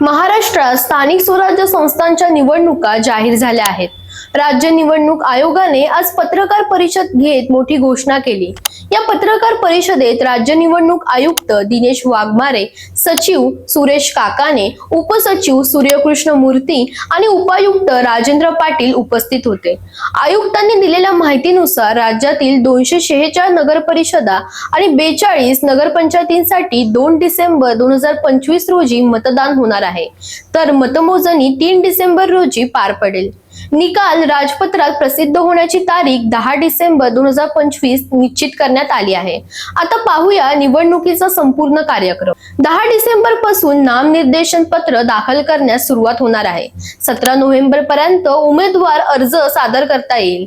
महाराष्ट्रात स्थानिक स्वराज्य संस्थांच्या निवडणुका जाहीर झाल्या आहेत. राज्य निवडणूक आयोगाने आज पत्रकार परिषद घेत मोठी घोषणा केली. या पत्रकार परिषदेत राज्य निवडणूक आयुक्त दिनेश वाघमारे सचिव सुरेश काकाने उपसचिव सूर्यकृष्ण मूर्ती आणि उपायुक्त राजेंद्र पाटील उपस्थित होते. आयुक्तांनी दिलेल्या माहितीनुसार राज्यातील दोनशे शेहेचाळ नगर परिषदा आणि बेचाळीस नगरपंचायतींसाठी दोन डिसेंबर दोन हजार पंचवीस रोजी मतदान होणार आहे. तर मतमोजणी तीन डिसेंबर रोजी पार पडेल. निकाल राजपत्रात प्रसिद्ध होण्याची तारीख दहा डिसेंबर दोन हजार पंचवीस निश्चित करण्यात आली आहे. आता पाहूया निवडणुकीचा संपूर्ण कार्यक्रम. दहा डिसेंबरपासून नामनिर्देशन पत्र दाखल करण्यास सुरुवात होणार आहे. सतरा नोव्हेंबर पर्यंत उमेदवार अर्ज सादर करता येईल.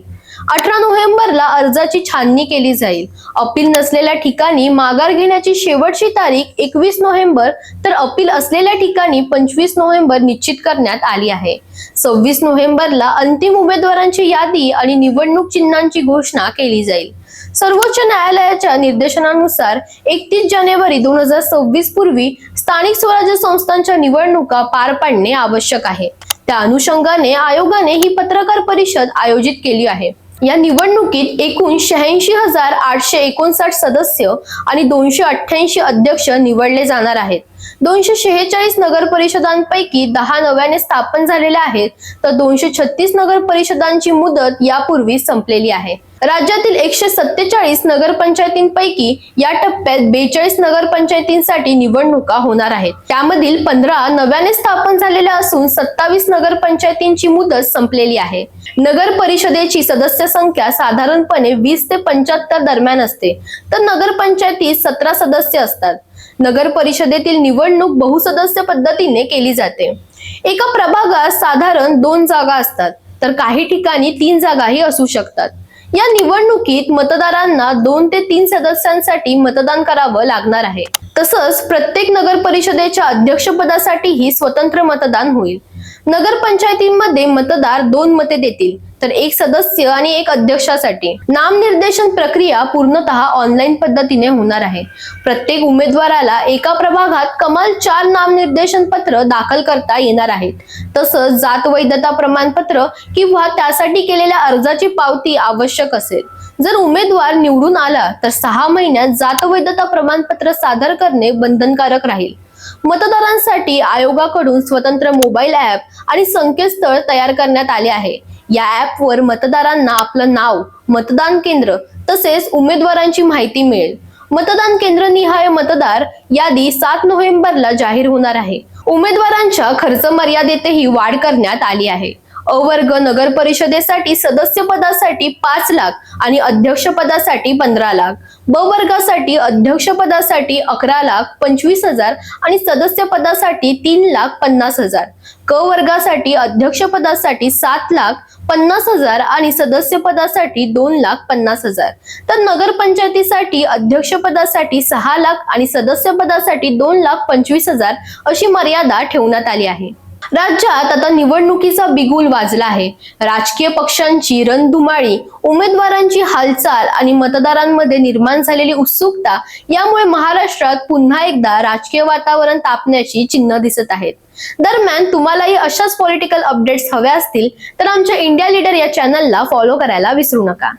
अठरा नोव्हेंबरला अर्जाची छाननी केली जाईल. अपील नसलेल्या ठिकाणी माघार घेण्याची शेवटची तारीख एकवीस नोव्हेंबर तर अपील असलेल्या ठिकाणी पंचवीस नोव्हेंबर निश्चित करण्यात आली आहे. सव्वीस नोव्हेंबरला अंतिम उमेदवारांची यादी आणि निवडणूक चिन्हांची घोषणा केली जाईल. सर्वोच्च न्यायालयाच्या निर्देशनानुसार एकतीस जानेवारी दोन हजार सव्वीस पूर्वी स्थानिक स्वराज्य संस्थांच्या निवडणुका पार पाडणे आवश्यक आहे. त्या अनुषंगाने आयोगाने ही पत्रकार परिषद आयोजित केली आहे. या निवडणुकीत एकूण शहाऐंशी हजार आठशे एकोणसाठ सदस्य आणि दोनशे अठ्ठ्याऐंशी अध्यक्ष निवडले जाणार आहेत. दोनशे शेहेचाळीस नगर परिषदांपैकी दहा नव्याने स्थापन झालेल्या आहेत. तर दोनशे छत्तीस नगर परिषदांची मुदत यापूर्वी संपलेली आहे. राज्यातील एकशे सत्तेचाळीस नगरपंचायतींपैकी या टप्प्यात बेचाळीस नगरपंचायतींसाठी निवडणुका होणार आहेत. त्यामधील पंधरा नव्याने स्थापन झालेल्या असून सत्तावीस नगरपंचायतींची मुदत संपलेली आहे. नगर परिषदेची सदस्य संख्या साधारणपणे वीस ते पंच्याहत्तर दरम्यान असते. तर नगरपंचायतीत सतरा सदस्य असतात. नगर परिषदेतील निवडणूक बहुसदस्य पद्धतीने केली जाते. एका प्रभागात साधारण दोन जागा असतात तर काही ठिकाणी तीन जागाही असू शकतात. या निवडणुकीत मतदारांना दोन ते तीन सदस्यांसाठी मतदान करावं लागणार आहे. तसंच प्रत्येक नगर परिषदेच्या अध्यक्षपदासाठीही स्वतंत्र मतदान होईल. नगरपंचायतींमध्ये मतदार दोन मते देतील. तर एक सदस्य आणि एक अध्यक्षासाठी नामनिर्देशन प्रक्रिया पूर्णतः ऑनलाईन पद्धतीने होणार आहे. प्रत्येक उमेदवाराला एका प्रभागात कमाल चार नामनिर्देशन पत्र दाखल करता येणार आहेत. तसंच जात वैधता प्रमाणपत्र किंवा त्यासाठी केलेल्या अर्जाची पावती आवश्यक असेल. जर उमेदवार निवडून आला तर सहा महिन्यात जात वैधता प्रमाणपत्र सादर करणे बंधनकारक राहील. मतदारांसाठी आयोगाकडून स्वतंत्र मोबाईल ऍप आणि संकेतस्थळ तयार करण्यात आले आहे. या ऍपवर मतदारांना आपलं नाव मतदान केंद्र तसेच उमेदवारांची माहिती मिळेल. मतदान केंद्र निहाय मतदार यादी सात नोव्हेंबरला जाहीर होणार आहे. उमेदवारांच्या खर्च मर्यादेतही वाढ करण्यात आली आहे. अवर्ग नगर परिषदेसाठी सदस्य पदासाठी पाच लाख आणि अध्यक्ष पदासाठी पंधरा लाख. ब वर्गासाठी अध्यक्ष पदासाठी अकरा लाख पंचवीस हजार आणि सदस्य पदासाठी तीन लाख पन्नास हजार. क वर्गासाठी अध्यक्ष पदासाठी सात लाख पन्नास हजार आणि सदस्य पदासाठी दोन लाख पन्नास हजार. तर नगरपंचायतीसाठी अध्यक्ष पदासाठी सहा लाख आणि सदस्य पदासाठी दोन लाख पंचवीस हजार अशी मर्यादा ठेवण्यात आली आहे. राज्यात आता निवडणुकीचा बिगुल वाजला आहे. राजकीय पक्षांची रणधुमाळी उमेदवारांची हालचाल आणि मतदारांमध्ये निर्माण झालेली उत्सुकता यामुळे महाराष्ट्रात पुन्हा एकदा राजकीय वातावरण तापण्याची चिन्ह दिसत आहेत. दरम्यान तुम्हालाही अशाच पॉलिटिकल अपडेट्स हव्या असतील तर आमच्या इंडिया लीडर या चॅनलला फॉलो करायला विसरू नका.